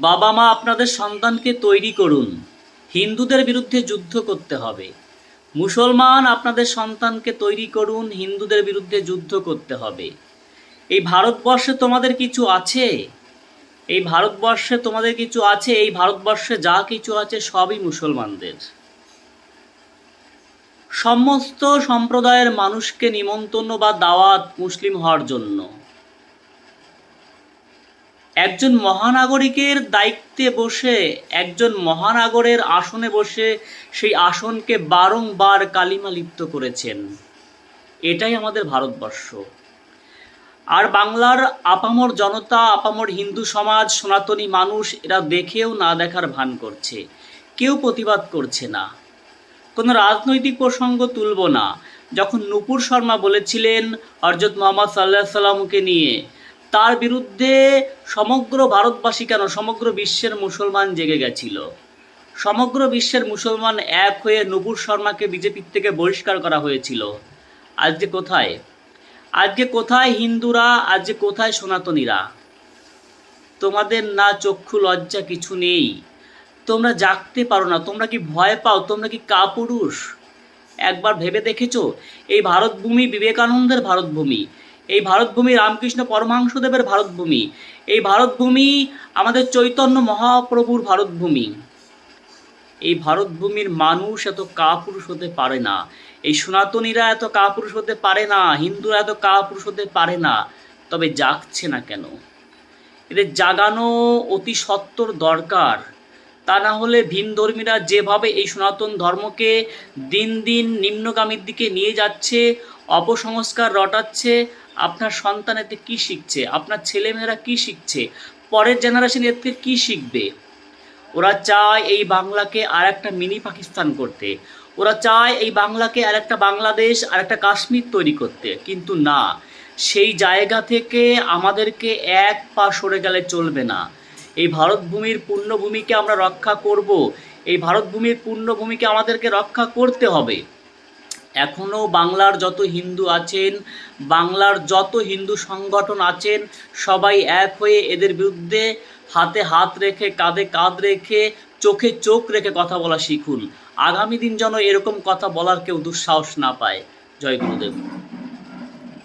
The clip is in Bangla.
বাবা মা আপনাদের সন্তানকে তৈরি করুন। হিন্দুদের বিরুদ্ধে যুদ্ধ করতে হবে। মুসলমান আপনাদের সন্তানকে তৈরি করুন, হিন্দুদের বিরুদ্ধে যুদ্ধ করতে হবে। এই ভারতবর্ষে তোমাদের কিছু আছে? এই ভারতবর্ষে তোমাদের কিছু আছে? এই ভারতবর্ষে যা কিছু আছে সবই মুসলমানদের। সমস্ত সম্প্রদায়ের মানুষকে নিমন্ত্রণ বা দাওয়াত মুসলিম হওয়ার জন্য। একজন মহানাগরিকের দায়িত্বে বসে, একজন মহানাগরের আসনে বসে সেই আসনকে বারংবার কালিমা লিপ্ত করেছেন। এটাই আমাদের ভারতবর্ষ। আর বাংলার আপামর জনতা, আপামর হিন্দু সমাজ, সনাতনী মানুষ, এরা দেখেও না দেখার ভান করছে। কেউ প্রতিবাদ করছে না। কোনো রাজনৈতিক প্রসঙ্গ তুলব না। যখন নুপুর শর্মা বলেছিলেন হরজত মোহাম্মদ সাল্লাহ সাল্লামকে নিয়ে তার বিরুদ্ধে সমগ্র ভারতবাসী কেন? সমগ্র বিশ্বের মুসলমান জেগে গেছিল। সমগ্র বিশ্বের মুসলমান এক হয়ে নুপুর শর্মাকে বিজেপির থেকে বহিষ্কার করা হয়েছিল। আজকে কোথায়? আজকে কোথায় হিন্দুরা? আজকে কোথায় সনাতনীরা? তোমাদের না চক্ষু লজ্জা কিছু নেই। তোমরা জাগতে পারো না। তোমরা কি ভয় পাও? তোমরা কি কাপুরুষ? একবার ভেবে দেখেছ? এই ভারতভূমি, বিবেকানন্দের ভারতভূমি এই ভারতভূমি রামকৃষ্ণ পরমাংশদেবের ভারতভূমি। এই ভারতভূমি আমাদের চৈতন্য মহাপ্রভুর ভারতভূমি। এই ভারতভূমির মানুষ এত কাপুরুষ হতে পারে না। এই সনাতনীরা এত কাপুরুষ হতে পারে না, হিন্দুরা এত কাপুরুষ হতে পারে না, তবে জাগছে না কেন? এদের জাগানো অতি সত্তর দরকার। তা না হলে ভিনধর্মীরা যেভাবে এই সনাতন ধর্মকে দিন দিন নিম্নগামীর দিকে নিয়ে যাচ্ছে, অপসংস্কার রটাচ্ছে আপনার সন্তান এতে কী শিখছে? আপনার ছেলেমেয়েরা কী শিখছে? পরের জেনারেশন এর থেকে কী শিখবে? ওরা চায় এই বাংলাকে আর একটা মিনি পাকিস্তান করতে। ওরা চায় এই বাংলাকে আর একটা বাংলাদেশ আর একটা কাশ্মীর তৈরি করতে। কিন্তু না, সেই জায়গা থেকে আমাদেরকে এক পা সরে গেলে চলবে না। এই ভারতভূমির পূর্ণভূমিকে আমরা রক্ষা করব। এই ভারতভূমির পূর্ণভূমিকে আমাদেরকে রক্ষা করতে হবে। এখনও বাংলার যত হিন্দু আছেন, বাংলার যত হিন্দু সংগঠন আছেন, সবাই এক হয়ে এদের বিরুদ্ধে হাতে হাত রেখে, কাঁধে কাঁধ রেখে, চোখে চোখ রেখে কথা বলা শিখুন। আগামী দিন যেন এরকম কথা বলার কেউ দুঃসাহস না পায়। জয় গুরুদেব।